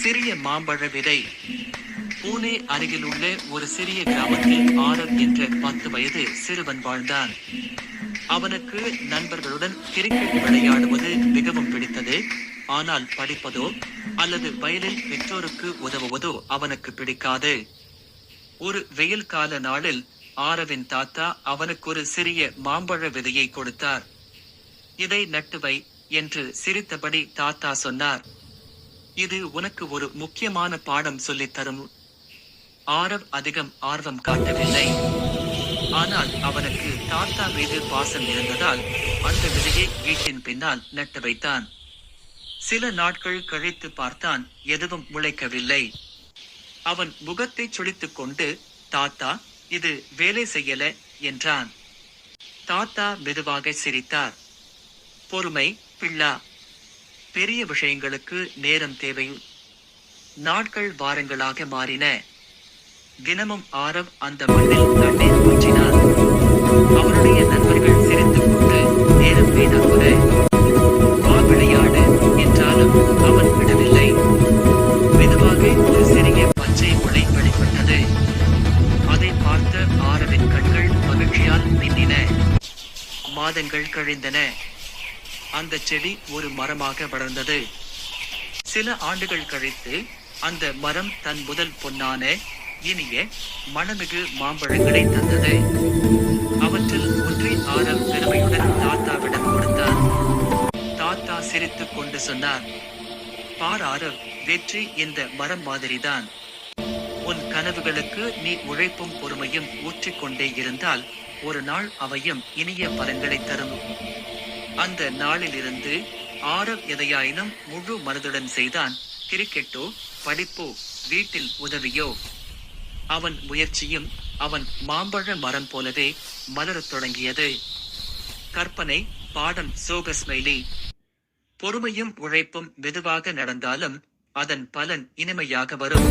சிறிய மாம்பழ விதை. பூனே அருகில் உள்ள ஒரு சிறிய கிராமத்தில் ஆரவ் என்ற பத்து வயது சிறுவன் வாழ்ந்தான். அவனுக்கு நண்பர்களுடன் கிரிக்கெட் விளையாடுவது மிகவும் பிடித்தது. ஆனால் படிப்பதோ அல்லது வயலில் பெற்றோருக்கு உதவுவதோ அவனுக்கு பிடிக்காது. ஒரு வெயில் கால நாளில் ஆரவின் தாத்தா அவனுக்கு ஒரு சிறிய மாம்பழ விதையை கொடுத்தார். இதை நட்டு வை என்று சிரித்தபடி தாத்தா சொன்னார். இது உனக்கு ஒரு முக்கியமான பாடம் சொல்லித் தரும். ஆரவ் அதிகம் ஆர்வம் காட்டவில்லை. ஆனால் அவனுக்கு தாத்தா மீது பாசம் இருந்ததால் அந்த விதையை வீட்டின் பின்னால் நட்டு வைத்தான். சில நாட்கள் கழித்து பார்த்தான் எதுவும் முளைக்கவில்லை. அவன் முகத்தை சுழித்துக் கொண்டு தாத்தா இது வேலை செய்யல என்றான். தாத்தா மெதுவாக சிரித்தார். பொறுமை பிள்ளா பெரிய விஷயங்களுக்கு நேரம் தேவை. நாட்கள் வாரங்களாக மாறின. தினமும் ஆரவ் அந்த மண்ணில் தண்ணீர் ஊற்றினார் அவருடைய நண்பர்கள் சிரித்துக் கொண்டு நேரம் வீணாகுற வா விளையாடு என்றாலும் அவன் விடவில்லை. மெதுவாக ஒரு சிறிய பச்சை முளை வெளிப்பட்டது. அதை பார்த்த ஆரவின் கண்கள் மகிழ்ச்சியால் மின்னின. மாதங்கள் கழிந்தன. அந்த செடி ஒரு மரமாக வளர்ந்தது. சில ஆண்டுகள் கழித்து அந்த மரம் தன் முதல் பொன்னான இனிய மனமிகு மாம்பழங்களை தந்தது. அவற்றில் ஒன்றை ஆரவ் பெருமையுடன் தாத்தாவிடம் கொடுத்தார். தாத்தா சிரித்துக் கொண்டு சொன்னார் பார் ஆரவ் வெற்றி இந்த மரம் மாதிரிதான். உன் கனவுகளுக்கு நீ உழைப்பும் பொறுமையும் ஊற்றிக்கொண்டே இருந்தால் ஒரு நாள் அவையும் இனிய பலன்களை தரும். அந்த நாளிலிருந்து ஆரவ் எதையாயினும் முழு மனதுடன் செய்தான். கிரிக்கெட்டோ படிப்போ வீட்டில் உதவியோ. அவன் முயற்சியும் அவன் மாம்பழ மரம் போலவே மலரத் தொடங்கியது. கற்பனை பாடம் சோகஸ்மைலி பொறுமையும் உழைப்பும் மெதுவாக நடந்தாலும் அதன் பலன் இனிமையாக வரும்.